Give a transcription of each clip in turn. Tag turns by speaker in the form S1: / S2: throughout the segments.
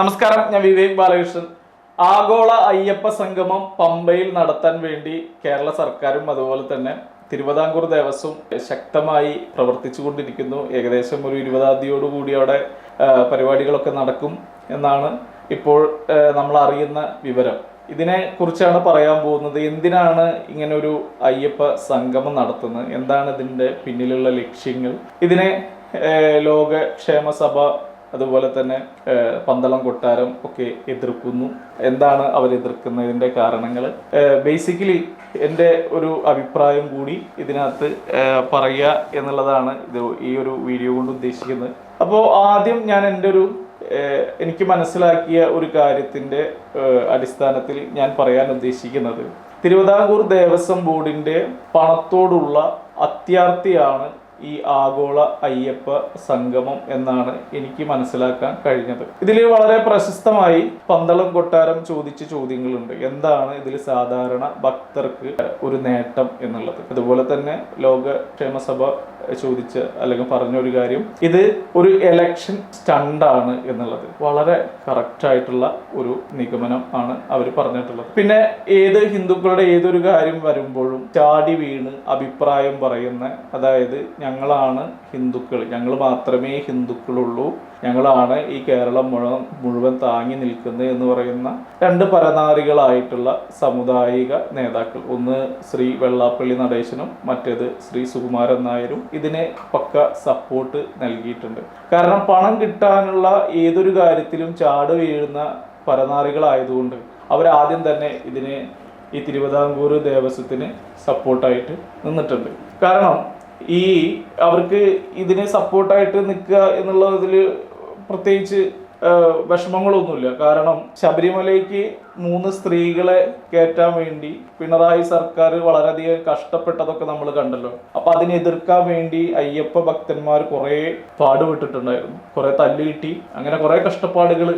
S1: നമസ്കാരം ഞാൻ വിവേക് ബാലകൃഷ്ണൻ. ആഗോള അയ്യപ്പ സംഗമം പമ്പയിൽ നടത്താൻ വേണ്ടി കേരള സർക്കാരും അതുപോലെ തന്നെ തിരുവിതാംകൂർ ദേവസ്വം ശക്തമായി പ്രവർത്തിച്ചു കൊണ്ടിരിക്കുന്നു. ഏകദേശം ഒരു ഇരുപതാം തീയതിയോടുകൂടി അവിടെ പരിപാടികളൊക്കെ നടക്കും എന്നാണ് ഇപ്പോൾ നമ്മൾ അറിയുന്ന വിവരം. ഇതിനെ കുറിച്ചാണ് പറയാൻ പോകുന്നത്. എന്തിനാണ് ഇങ്ങനെ ഒരു അയ്യപ്പ സംഗമം നടത്തുന്നത്? എന്താണ് ഇതിന്റെ പിന്നിലുള്ള ലക്ഷ്യങ്ങൾ? ഇതിനെ ലോകക്ഷേമ സഭ അതുപോലെ തന്നെ പന്തളം കൊട്ടാരം ഒക്കെ എതിർക്കുന്നു. എന്താണ് അവർ എതിർക്കുന്നതിന്റെ കാരണങ്ങൾ? ബേസിക്കലി എന്റെ ഒരു അഭിപ്രായം കൂടി ഇതിനകത്ത് പറയുക എന്നുള്ളതാണ് ഇത് ഈ ഒരു വീഡിയോ കൊണ്ട് ഉദ്ദേശിക്കുന്നത്. അപ്പോൾ ആദ്യം ഞാൻ എന്റെ ഒരു എനിക്ക് മനസ്സിലാക്കിയ ഒരു കാര്യത്തിന്റെ അടിസ്ഥാനത്തിൽ ഞാൻ പറയാൻ ഉദ്ദേശിക്കുന്നത്. തിരുവിതാംകൂർ ദേവസ്വം ബോർഡിന്റെ പണത്തോടുള്ള അത്യാർത്തിയാണ് ഈ ആഗോള അയ്യപ്പ സംഗമം എന്നാണ് എനിക്ക് മനസ്സിലാക്കാൻ കഴിഞ്ഞത്. ഇതിൽ വളരെ പ്രശസ്തമായി പന്തളം കൊട്ടാരം ചോദിച്ച ചോദ്യങ്ങളുണ്ട്. എന്താണ് ഇതിൽ സാധാരണ ഭക്തർക്ക് ഒരു നേട്ടം എന്നുള്ളത്? അതുപോലെ തന്നെ ലോക ക്ഷേമസഭ ചോദിച്ച അല്ലെങ്കിൽ പറഞ്ഞ ഒരു കാര്യം ഇത് ഒരു എലക്ഷൻ സ്റ്റണ്ടാണ് എന്നുള്ളത്. വളരെ കറക്റ്റ് ആയിട്ടുള്ള ഒരു നിഗമനം ആണ് അവർ പറഞ്ഞിട്ടുള്ളത്. പിന്നെ ഏത് ഹിന്ദുക്കളുടെ ഏതൊരു കാര്യം വരുമ്പോഴും ചാടി വീണ് അഭിപ്രായം പറയുന്ന അതായത് ഞങ്ങളാണ് ഹിന്ദുക്കൾ. ഞങ്ങൾ മാത്രമേ ഹിന്ദുക്കളുള്ളൂ. ഞങ്ങളാണ് ഈ കേരളം മുഴുവൻ മുഴുവൻ താങ്ങി നിൽക്കുന്നത് എന്ന് പറയുന്ന രണ്ട് പരനാറികളായിട്ടുള്ള സമുദായിക നേതാക്കൾ. ഒന്ന് ശ്രീ വെള്ളാപ്പള്ളി നടേശനും മറ്റേത് ശ്രീ സുകുമാരൻ നായരും ഇതിനെ പക്ക സപ്പോർട്ട് നൽകിയിട്ടുണ്ട്. കാരണം പണം കിട്ടാനുള്ള ഏതൊരു കാര്യത്തിലും ചാട് വീഴുന്ന പരനാറികളായതുകൊണ്ട് അവരാദ്യം തന്നെ ഇതിനെ ഈ തിരുവിതാംകൂർ ദേവസ്വത്തിന് സപ്പോർട്ടായിട്ട് നിന്നിട്ടുണ്ട്. കാരണം ഈ അവർക്ക് ഇതിനെ സപ്പോർട്ടായിട്ട് നിൽക്കുക എന്നുള്ളതിൽ പ്രത്യേകിച്ച് വിഷമങ്ങളൊന്നുമില്ല. കാരണം ശബരിമലയ്ക്ക് മൂന്ന് സ്ത്രീകളെ കയറ്റാൻ വേണ്ടി പിണറായി സർക്കാർ വളരെയധികം കഷ്ടപ്പെട്ടതൊക്കെ നമ്മൾ കണ്ടല്ലോ. അപ്പൊ അതിനെ എതിർക്കാൻ വേണ്ടി അയ്യപ്പ ഭക്തന്മാർ കുറെ പാടുപെട്ടിട്ടുണ്ടായിരുന്നു. കുറെ തല്ലുകിട്ടി അങ്ങനെ കുറെ കഷ്ടപ്പാടുകൾ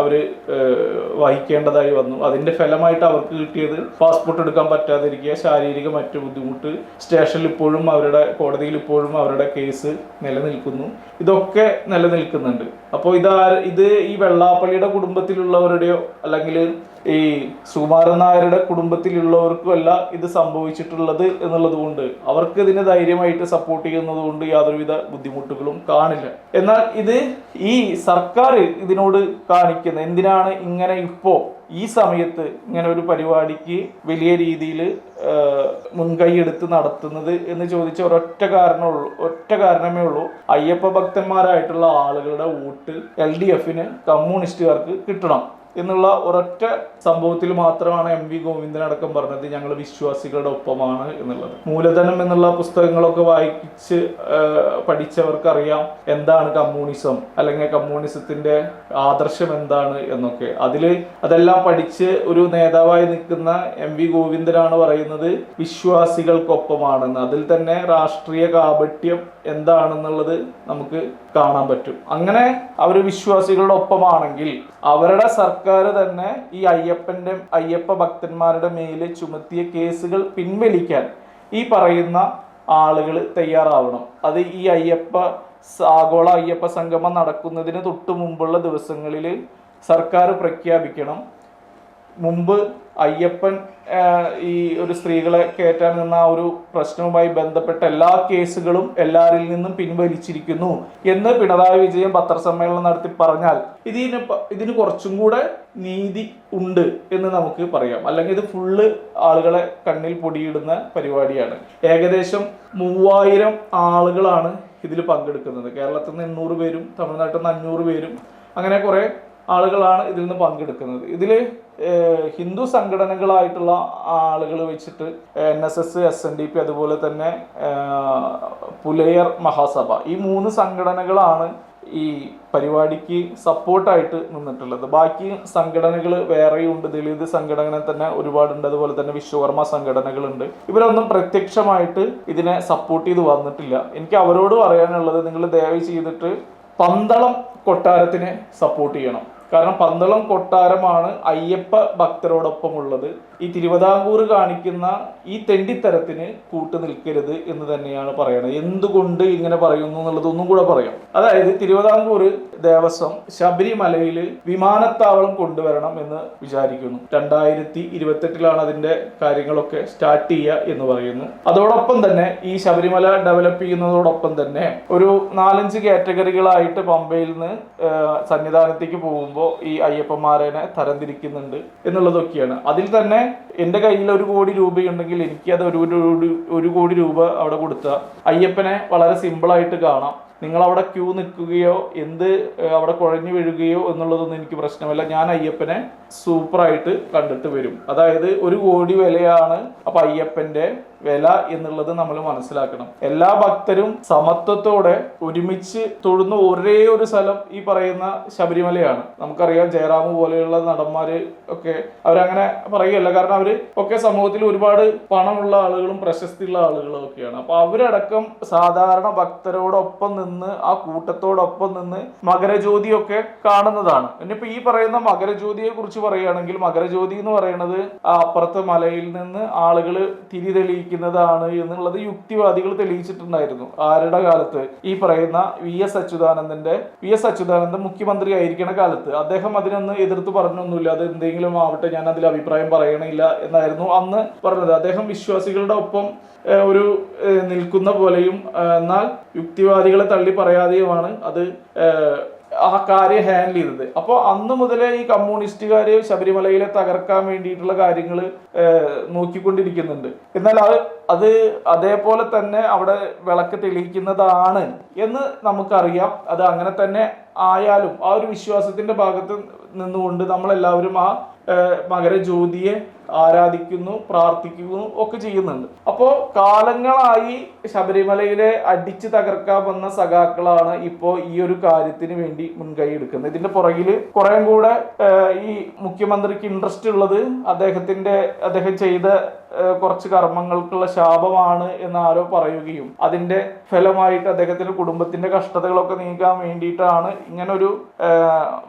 S1: അവർ വഹിക്കേണ്ടതായി വന്നു. അതിന്റെ ഫലമായിട്ട് അവർക്ക് കിട്ടിയത് പാസ്പോർട്ട് എടുക്കാൻ പറ്റാതിരിക്കുക ശാരീരിക മറ്റു ബുദ്ധിമുട്ട്. സ്റ്റേഷനിൽ ഇപ്പോഴും അവരുടെ കോടതിയിൽ ഇപ്പോഴും അവരുടെ കേസ് നിലനിൽക്കുന്നു. ഇതൊക്കെ നിലനിൽക്കുന്നുണ്ട്. അപ്പോൾ ഇതാ ഇത് ഈ വെള്ളാപ്പള്ളിയുടെ കുടുംബത്തിലുള്ളവരുടെയോ അല്ലെങ്കിൽ ഈ സുകുമാരൻ നായരുടെ കുടുംബത്തിലുള്ളവർക്കും അല്ല ഇത് സംഭവിച്ചിട്ടുള്ളത് എന്നുള്ളത് കൊണ്ട് അവർക്ക് ഇതിനെ ധൈര്യമായിട്ട് സപ്പോർട്ട് ചെയ്യുന്നത് കൊണ്ട് യാതൊരുവിധ ബുദ്ധിമുട്ടുകളും കാണില്ല. എന്നാൽ ഇത് ഈ സർക്കാർ ഇതിനോട് കാണിക്കുന്നത് എന്തിനാണ് ഇങ്ങനെ ഇപ്പോൾ ഈ സമയത്ത് ഇങ്ങനെ ഒരു പരിപാടിക്ക് വലിയ രീതിയിൽ മുൻകൈ എടുത്ത് നടത്തുന്നത് എന്ന് ചോദിച്ച ഒരൊറ്റ കാരണമുള്ളൂ ഒറ്റ കാരണമേ ഉള്ളൂ. അയ്യപ്പ ഭക്തന്മാരായിട്ടുള്ള ആളുകളുടെ വോട്ട് എൽ ഡി എഫിന് കമ്മ്യൂണിസ്റ്റുകാർക്ക് കിട്ടണം. എന്നുള്ള ഒരൊറ്റ സംഭവത്തിൽ മാത്രമാണ് എം വി ഗോവിന്ദൻ അടക്കം പറഞ്ഞത് ഞങ്ങൾ വിശ്വാസികളുടെ ഒപ്പമാണ് എന്നുള്ളത്. മൂലധനം എന്നുള്ള പുസ്തകങ്ങളൊക്കെ വായിച്ച് പഠിച്ചവർക്കറിയാം എന്താണ് കമ്മ്യൂണിസം അല്ലെങ്കിൽ കമ്മ്യൂണിസത്തിന്റെ ആദർശം എന്താണ് എന്നൊക്കെ. അതിൽ അതെല്ലാം പഠിച്ച് ഒരു നേതാവായി നിൽക്കുന്ന എം വി ഗോവിന്ദനാണ് പറയുന്നത് വിശ്വാസികൾക്കൊപ്പമാണെന്ന്. അതിൽ തന്നെ രാഷ്ട്രീയ കാപട്യം എന്താണെന്നുള്ളത് നമുക്ക് കാണാൻ പറ്റും. അങ്ങനെ അവർ വിശ്വാസികളുടെ ഒപ്പമാണെങ്കിൽ അവരുടെ സർക്കാർ തന്നെ ഈ അയ്യപ്പന്റെ അയ്യപ്പ ഭക്തന്മാരുടെ മേൽ ചുമത്തിയ കേസുകൾ പിൻവലിക്കാൻ ഈ പറയുന്ന ആളുകൾ തയ്യാറാവണം. അത് ഈ അയ്യപ്പ ആഗോള അയ്യപ്പ സംഗമം നടക്കുന്നതിന് തൊട്ടു മുമ്പുള്ള ദിവസങ്ങളിൽ സർക്കാർ പ്രഖ്യാപിക്കണം. മുമ്പ് അയ്യപ്പൻ ഈ ഒരു സ്ത്രീകളെ കയറ്റാൻ നിന്ന ആ ഒരു പ്രശ്നവുമായി ബന്ധപ്പെട്ട എല്ലാ കേസുകളും എല്ലാവരിൽ നിന്നും പിൻവലിച്ചിരിക്കുന്നു എന്ന് പിണറായി വിജയൻ പത്രസമ്മേളനം നടത്തി പറഞ്ഞാൽ ഇതിന് ഇതിന് കുറച്ചും കൂടെ നീതി ഉണ്ട് എന്ന് നമുക്ക് പറയാം. അല്ലെങ്കിൽ ഇത് ഫുള്ള് ആളുകളെ കണ്ണിൽ പൊടിയിടുന്ന പരിപാടിയാണ്. ഏകദേശം മൂവായിരം ആളുകളാണ് ഇതിൽ പങ്കെടുക്കുന്നത്. കേരളത്തിൽ നിന്ന് എണ്ണൂറ് പേരും തമിഴ്നാട്ടിൽ നിന്ന് അഞ്ഞൂറ് പേരും അങ്ങനെ കുറേ ആളുകളാണ് ഇതിൽ നിന്ന് പങ്കെടുക്കുന്നത്. ഇതിൽ ഹിന്ദു സംഘടനകളായിട്ടുള്ള ആളുകൾ വെച്ചിട്ട് N S S S N D P അതുപോലെ തന്നെ പുലയർ മഹാസഭ. ഈ മൂന്ന് സംഘടനകളാണ് ഈ പരിപാടിക്ക് സപ്പോർട്ടായിട്ട് നിന്നിട്ടുള്ളത്. ബാക്കി സംഘടനകൾ വേറെയുണ്ട് ദളിത് സംഘടന തന്നെ ഒരുപാടുണ്ട്. അതുപോലെ തന്നെ വിശ്വകർമ്മ സംഘടനകളുണ്ട്. ഇവരൊന്നും പ്രത്യക്ഷമായിട്ട് ഇതിനെ സപ്പോർട്ട് ചെയ്ത് വന്നിട്ടില്ല. എനിക്ക് അവരോട് പറയാനുള്ളത് നിങ്ങൾ ദയവ് ചെയ്തിട്ട് പന്തളം കൊട്ടാരത്തിനെ സപ്പോർട്ട് ചെയ്യണം. കാരണം പന്തളം കൊട്ടാരമാണ് അയ്യപ്പ ഭക്തരോടൊപ്പം ഉള്ളത് ഈ തിരുവിതാംകൂർ കാണിക്കുന്ന ഈ തെണ്ടിത്തരത്തിന് കൂട്ടു നിൽക്കരുത് എന്ന് തന്നെയാണ് പറയുന്നത് എന്തുകൊണ്ട് ഇങ്ങനെ പറയുന്നു എന്നുള്ളത് ഒന്നും കൂടെ പറയാം. അതായത് തിരുവിതാംകൂർ ദേവസ്വം ശബരിമലയിൽ വിമാനത്താവളം കൊണ്ടുവരണം എന്ന് വിചാരിക്കുന്നു. രണ്ടായിരത്തി ഇരുപത്തെട്ടിലാണ് അതിന്റെ കാര്യങ്ങളൊക്കെ സ്റ്റാർട്ട് ചെയ്യുക എന്ന് പറയുന്നു. അതോടൊപ്പം തന്നെ ഈ ശബരിമല ഡെവലപ്പ് ചെയ്യുന്നതോടൊപ്പം തന്നെ ഒരു നാലഞ്ച് കാറ്റഗറികളായിട്ട് പമ്പയിൽ നിന്ന് സന്നിധാനത്തേക്ക് പോകുമ്പോൾ ഈ അയ്യപ്പന്മാരനെ തരംതിരിക്കുന്നുണ്ട് എന്നുള്ളതൊക്കെയാണ്. അതിൽ തന്നെ എന്റെ കയ്യിൽ ഒരു കോടി രൂപയുണ്ടെങ്കിൽ എനിക്ക് അത് ഒരു ഒരു- ഒരു കോടി രൂപ അവിടെ കൊടുത്താൽ അയ്യപ്പനെ വളരെ സിമ്പിളായിട്ട് കാണാം. നിങ്ങൾ അവിടെ ക്യൂ നിൽക്കുകയോ എന്ത് അവിടെ കുഴഞ്ഞു വീഴുകയോ എന്നുള്ളതൊന്നും എനിക്ക് പ്രശ്നമല്ല. ഞാൻ അയ്യപ്പനെ സൂപ്പറായിട്ട് കണ്ടിട്ട് വരും. അതായത് ഒരു കോടി വിലയാണ് അപ്പൊ അയ്യപ്പന്റെ വില എന്നുള്ളത് നമ്മൾ മനസ്സിലാക്കണം. എല്ലാ ഭക്തരും സമത്വത്തോടെ ഒരുമിച്ച് തൊഴുന്ന ഒരേ ഒരു സ്ഥലം ഈ പറയുന്ന ശബരിമലയാണ്. നമുക്കറിയാം ജയറാമു പോലെയുള്ള നടന്മാര് ഒക്കെ അവരങ്ങനെ പറയുകയല്ല. കാരണം അവർ ഒക്കെ സമൂഹത്തിൽ ഒരുപാട് പണമുള്ള ആളുകളും പ്രശസ്തിയുള്ള ആളുകളും ഒക്കെയാണ്. അപ്പൊ അവരടക്കം സാധാരണ ഭക്തരോടൊപ്പം നിന്ന് ആ കൂട്ടത്തോടൊപ്പം നിന്ന് മകരജ്യോതിയൊക്കെ കാണുന്നതാണ്. ഇനിയിപ്പോ ഈ പറയുന്ന മകരജ്യോതിയെ കുറിച്ച് പറയുകയാണെങ്കിൽ മകരജ്യോതി എന്ന് പറയുന്നത് അപ്പുറത്തെ മലയിൽ നിന്ന് ആളുകൾ തിരി തെളിയിക്കുന്നതാണ് എന്നുള്ളത് യുക്തിവാദികൾ തെളിയിച്ചിട്ടുണ്ടായിരുന്നു. ആരുടെ കാലത്ത്? ഈ പറയുന്ന വി എസ് അച്യുതാനന്ദന്റെ വി എസ് അച്യുതാനന്ദൻ മുഖ്യമന്ത്രി ആയിരിക്കണ കാലത്ത്. അദ്ദേഹം അതിനൊന്ന് എതിർത്ത് പറഞ്ഞൊന്നുമില്ല. അത് എന്തെങ്കിലും ആവട്ടെ ഞാൻ അതിൽ അഭിപ്രായം പറയണില്ല എന്നായിരുന്നു അന്ന് പറഞ്ഞത്. അദ്ദേഹം വിശ്വാസികളുടെ ഒപ്പം ഒരു നിൽക്കുന്ന പോലെയും എന്നാൽ യുക്തിവാദികളെ തള്ളി പറയാതെയുമാണ് അത് ആ കാര്യം ഹാൻഡിൽ ചെയ്തത്. അപ്പോൾ അന്ന് മുതലേ ഈ കമ്മ്യൂണിസ്റ്റുകാർ ശബരിമലയിലെ തകർക്കാൻ വേണ്ടിയിട്ടുള്ള കാര്യങ്ങൾ നോക്കിക്കൊണ്ടിരിക്കുന്നുണ്ട്. എന്നാൽ അത് അത് അതേപോലെ തന്നെ അവിടെ വിളക്ക് തെളിയിക്കുന്നതാണ് എന്ന് നമുക്കറിയാം. അത് അങ്ങനെ തന്നെ ആയാലും ആ ഒരു വിശ്വാസത്തിന്റെ ഭാഗത്ത് നിന്നുകൊണ്ട് നമ്മളെല്ലാവരും ആ മകരജ്യോതിയെ ആരാധിക്കുന്നു പ്രാർത്ഥിക്കുന്നു ഒക്കെ ചെയ്യുന്നുണ്ട്. അപ്പോൾ കാലങ്ങളായി ശബരിമലയിലെ അടിച്ചു തകർക്കാൻ വന്ന സഖാക്കളാണ് ഇപ്പോൾ ഈ ഒരു കാര്യത്തിന് വേണ്ടി മുൻകൈ എടുക്കുന്നത്. ഇതിന്റെ പുറകിൽ കുറേ കൂടെ ഈ മുഖ്യമന്ത്രിക്ക് ഇൻട്രസ്റ്റ് ഉള്ളത് അദ്ദേഹത്തിന്റെ അദ്ദേഹം ചെയ്ത കുറച്ച് കർമ്മങ്ങൾക്കുള്ള ശാപമാണ് എന്ന് ആരോ പറയുകയും അതിന്റെ ഫലമായിട്ട് അദ്ദേഹത്തിന്റെ കുടുംബത്തിന്റെ കഷ്ടതകളൊക്കെ നീക്കാൻ വേണ്ടിയിട്ടാണ് ഇങ്ങനൊരു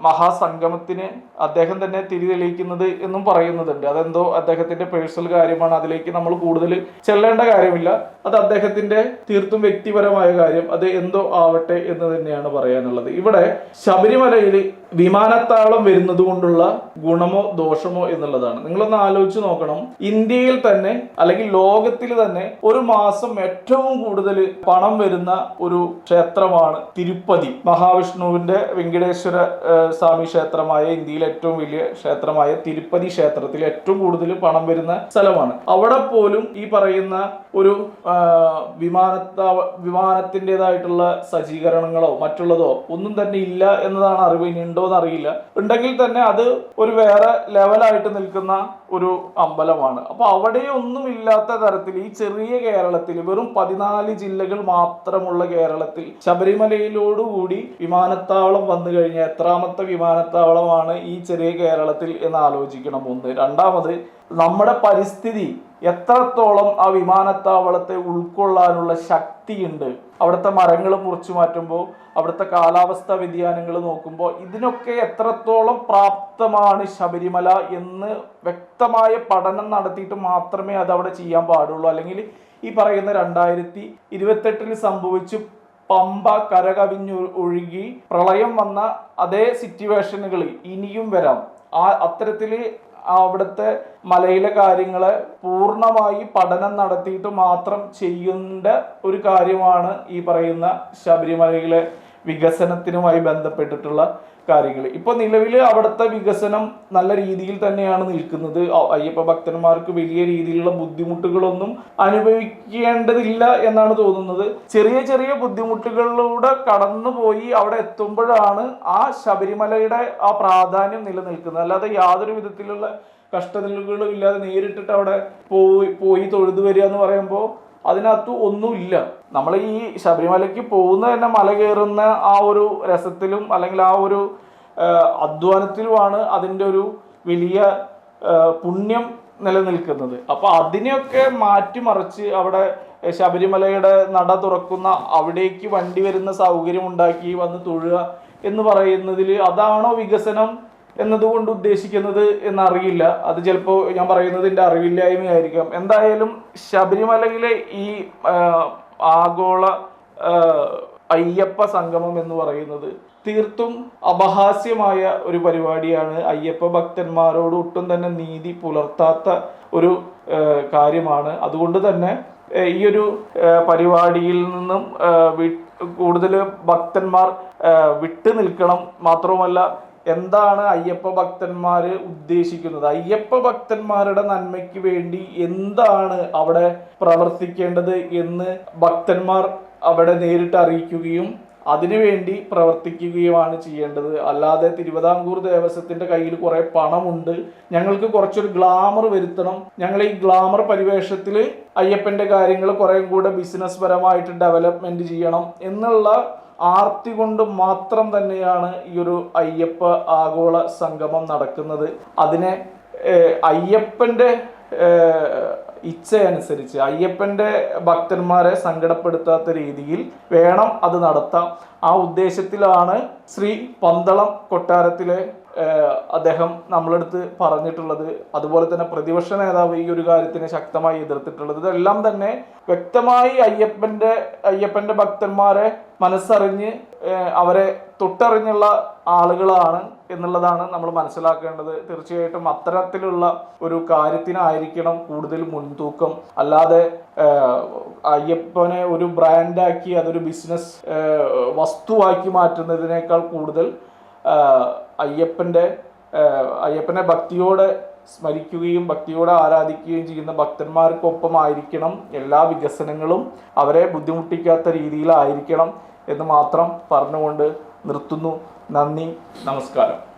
S1: മഹാസംഗമത്തിന് അദ്ദേഹം തന്നെ തിരി തെളിയിക്കുന്നത് എന്നും പറയുന്നുണ്ട്. അതെന്തോ അദ്ദേഹത്തിന്റെ പേഴ്സണൽ കാര്യമാണ്. അതിലേക്ക് നമ്മൾ കൂടുതൽ ചെല്ലേണ്ട കാര്യമില്ല. അത് അദ്ദേഹത്തിന്റെ തീർത്തും വ്യക്തിപരമായ കാര്യം. അത് എന്തോ ആവട്ടെ എന്ന് തന്നെയാണ് പറയാനുള്ളത്. ഇവിടെ ശബരിമലയിൽ വിമാനത്താവളം വരുന്നത് കൊണ്ടുള്ള ഗുണമോ ദോഷമോ എന്നുള്ളതാണ്. നിങ്ങളൊന്ന് ആലോചിച്ച് നോക്കണം. ഇന്ത്യയിൽ തന്നെ അല്ലെങ്കിൽ ലോകത്തിൽ തന്നെ ഒരു മാസം ഏറ്റവും കൂടുതൽ പണം വരുന്ന ഒരു ക്ഷേത്രമാണ് തിരുപ്പതി. മഹാവിഷ്ണുവിന്റെ വെങ്കടേശ്വര സ്വാമി ക്ഷേത്രമായ ഇന്ത്യയിലെ ഏറ്റവും വലിയ ക്ഷേത്രമായ തിരുപ്പതി ക്ഷേത്രത്തിൽ ഏറ്റവും കൂടുതൽ പണം വരുന്ന സ്ഥലമാണ്. അവിടെ പോലും ഈ പറയുന്ന ഒരു വിമാനത്താവ വിമാനത്തിന്റെതായിട്ടുള്ള സജ്ജീകരണങ്ങളോ മറ്റുള്ളതോ ഒന്നും തന്നെ ഇല്ല എന്നതാണ് അറിവ്. ഇനി ഉണ്ടോ എന്ന് അറിയില്ല. ഉണ്ടെങ്കിൽ തന്നെ അത് ഒരു വേറെ ലെവലായിട്ട് നിൽക്കുന്ന ഒരു അമ്പലമാണ്. അപ്പൊ അവിടെ ഒന്നും ഇല്ലാത്ത തരത്തിൽ ഈ ചെറിയ കേരളത്തിൽ വെറും പതിനാല് ജില്ലകൾ മാത്രമുള്ള കേരളത്തിൽ ശബരിമലയിലോടുകൂടി വിമാനത്താവളം വന്നു കഴിഞ്ഞാൽ എത്രാമത്തെ വിമാനത്താവളമാണ് ഈ ചെറിയ കേരളത്തിൽ എന്ന് ആലോചിക്കണം ഒന്ന്. രണ്ടാമത് നമ്മുടെ പരിസ്ഥിതി എത്രത്തോളം ആ വിമാനത്താവളത്തെ ഉൾക്കൊള്ളാനുള്ള ശക്തിയുണ്ട്. അവിടുത്തെ മരങ്ങൾ മുറിച്ചു മാറ്റുമ്പോൾ അവിടുത്തെ കാലാവസ്ഥ വ്യതിയാനങ്ങൾ നോക്കുമ്പോൾ ഇതിനൊക്കെ എത്രത്തോളം പ്രാപ്തമാണ് ശബരിമല എന്ന് വ്യക്തമായ പഠനം നടത്തിയിട്ട് മാത്രമേ അത് അവിടെ ചെയ്യാൻ പാടുള്ളൂ. അല്ലെങ്കിൽ ഈ പറയുന്ന രണ്ടായിരത്തി ഇരുപത്തെട്ടിൽ സംഭവിച്ചു പമ്പ കരകവിഞ്ഞു ഒഴുകി പ്രളയം വന്ന അതേ സിറ്റുവേഷനുകൾ ഇനിയും വരാം. ആ അത്തരത്തിൽ അവിടുത്തെ മലയിലെ കാര്യങ്ങളെ പൂർണമായി പഠനം നടത്തിയിട്ട് മാത്രം ചെയ്യേണ്ട ഒരു കാര്യമാണ് ഈ പറയുന്ന ശബരിമലയിലെ വികസനത്തിനുമായി ബന്ധപ്പെട്ടിട്ടുള്ള കാര്യങ്ങൾ. ഇപ്പൊ നിലവിൽ അവിടുത്തെ വികസനം നല്ല രീതിയിൽ തന്നെയാണ് നിൽക്കുന്നത്. അയ്യപ്പ ഭക്തന്മാർക്ക് വലിയ രീതിയിലുള്ള ബുദ്ധിമുട്ടുകളൊന്നും അനുഭവിക്കേണ്ടതില്ല എന്നാണ് തോന്നുന്നത്. ചെറിയ ചെറിയ ബുദ്ധിമുട്ടുകളിലൂടെ കടന്നുപോയി അവിടെ എത്തുമ്പോഴാണ് ആ ശബരിമലയുടെ ആ പ്രാധാന്യം നിലനിൽക്കുന്നത്. അല്ലാതെ യാതൊരു വിധത്തിലുള്ള കഷ്ടതകളും ഇല്ലാതെ നേരിട്ടിട്ട് അവിടെ പോയി പോയി തൊഴുതു വരിക എന്ന് പറയുമ്പോൾ അതിനകത്ത് ഒന്നുമില്ല നമ്മൾ ഈ ശബരിമലയ്ക്ക് പോകുന്ന തന്നെ മല കയറുന്ന ആ ഒരു രസത്തിലും അല്ലെങ്കിൽ ആ ഒരു അധ്വാനത്തിലുമാണ് അതിന്റെ ഒരു വലിയ പുണ്യം നിലനിൽക്കുന്നത്. അപ്പോൾ അതിനെയൊക്കെ മാറ്റിമറിച്ച് അവിടെ ശബരിമലയുടെ നട തുറക്കുന്ന അവിടേക്ക് വണ്ടി വരുന്ന സൗകര്യം ഉണ്ടാക്കി വന്ന് തൊഴുക എന്ന് പറയുന്നതിൽ അതാണോ വികസനം? എന്നതുകൊണ്ട് ഉദ്ദേശിക്കുന്നത് എന്നറിയില്ല. അത് ചിലപ്പോൾ ഞാൻ പറയുന്നതിന്റെ അറിവില്ലായ്മയായിരിക്കാം. എന്തായാലും ശബരിമലയിലെ ഈ ആഗോള അയ്യപ്പ സംഗമം എന്ന് പറയുന്നത് തീർത്തും അപഹാസ്യമായ ഒരു പരിപാടിയാണ്. അയ്യപ്പ ഭക്തന്മാരോട് ഒട്ടും തന്നെ നീതി പുലർത്താത്ത ഒരു കാര്യമാണ്. അതുകൊണ്ട് തന്നെ ഈ ഒരു പരിപാടിയിൽ നിന്നും കൂടുതൽ ഭക്തന്മാർ വിട്ടു നിൽക്കണം മാത്രവുമല്ല എന്താണ് അയ്യപ്പ ഭക്തന്മാർ ഉദ്ദേശിക്കുന്നത്? അയ്യപ്പ ഭക്തന്മാരുടെ നന്മയ്ക്ക് വേണ്ടി എന്താണ് അവിടെ പ്രവർത്തിക്കേണ്ടത് എന്ന് ഭക്തന്മാർ അവിടെ നേരിട്ട് അറിയിക്കുകയും അതിനുവേണ്ടി പ്രവർത്തിക്കുകയുമാണ് ചെയ്യേണ്ടത്. അല്ലാതെ തിരുവിതാംകൂർ ദേവസ്വത്തിന്റെ കയ്യിൽ കുറെ പണമുണ്ട്. ഞങ്ങൾക്ക് കുറച്ചൊരു ഗ്ലാമർ വരുത്തണം. ഞങ്ങൾ ഈ ഗ്ലാമർ പരിവേഷത്തിൽ അയ്യപ്പന്റെ കാര്യങ്ങൾ കുറെ കൂടെ ബിസിനസ് പരമായിട്ട് ഡെവലപ്മെന്റ് ചെയ്യണം എന്നുള്ള ആർത്തി കൊണ്ട് മാത്രം തന്നെയാണ് ഈ ഒരു അയ്യപ്പ ആഗോള സംഗമം നടക്കുന്നത്. അതിനെ അയ്യപ്പന്റെ ഇച്ഛയനുസരിച്ച് അയ്യപ്പന്റെ ഭക്തന്മാരെ സങ്കടപ്പെടുത്താത്ത രീതിയിൽ വേണം അത് നടത്താം. ആ ഉദ്ദേശത്തിലാണ് ശ്രീ പന്തളം കൊട്ടാരത്തിലെ അദ്ദേഹം നമ്മളടുത്ത് പറഞ്ഞിട്ടുള്ളത് അതുപോലെ തന്നെ പ്രതിപക്ഷ നേതാവ് ഈ ഒരു കാര്യത്തിനെ ശക്തമായി എതിർത്തിട്ടുള്ളത് ഇതെല്ലാം തന്നെ വ്യക്തമായി അയ്യപ്പന്റെ അയ്യപ്പന്റെ ഭക്തന്മാരെ മനസ്സറിഞ്ഞ് അവരെ തൊട്ടറിഞ്ഞുള്ള ആളുകളാണ് എന്നുള്ളതാണ് നമ്മൾ മനസ്സിലാക്കേണ്ടത്. തീർച്ചയായിട്ടും അത്തരത്തിലുള്ള ഒരു കാര്യത്തിനായിരിക്കണം കൂടുതൽ മുൻതൂക്കം. അല്ലാതെ അയ്യപ്പനെ ഒരു ബ്രാൻഡാക്കി അതൊരു ബിസിനസ് വസ്തുവാക്കി മാറ്റുന്നതിനേക്കാൾ കൂടുതൽ അയ്യപ്പന്റെ അയ്യപ്പനെ ഭക്തിയോടെ സ്മരിക്കുകയും ഭക്തിയോടെ ആരാധിക്കുകയും ചെയ്യുന്ന ഭക്തന്മാർക്കൊപ്പമായിരിക്കണം എല്ലാ വികസനങ്ങളും അവരെ ബുദ്ധിമുട്ടിക്കാത്ത രീതിയിലായിരിക്കണം എന്ന് മാത്രം പറഞ്ഞുകൊണ്ട് നിർത്തുന്നു. നന്ദി നമസ്കാരം.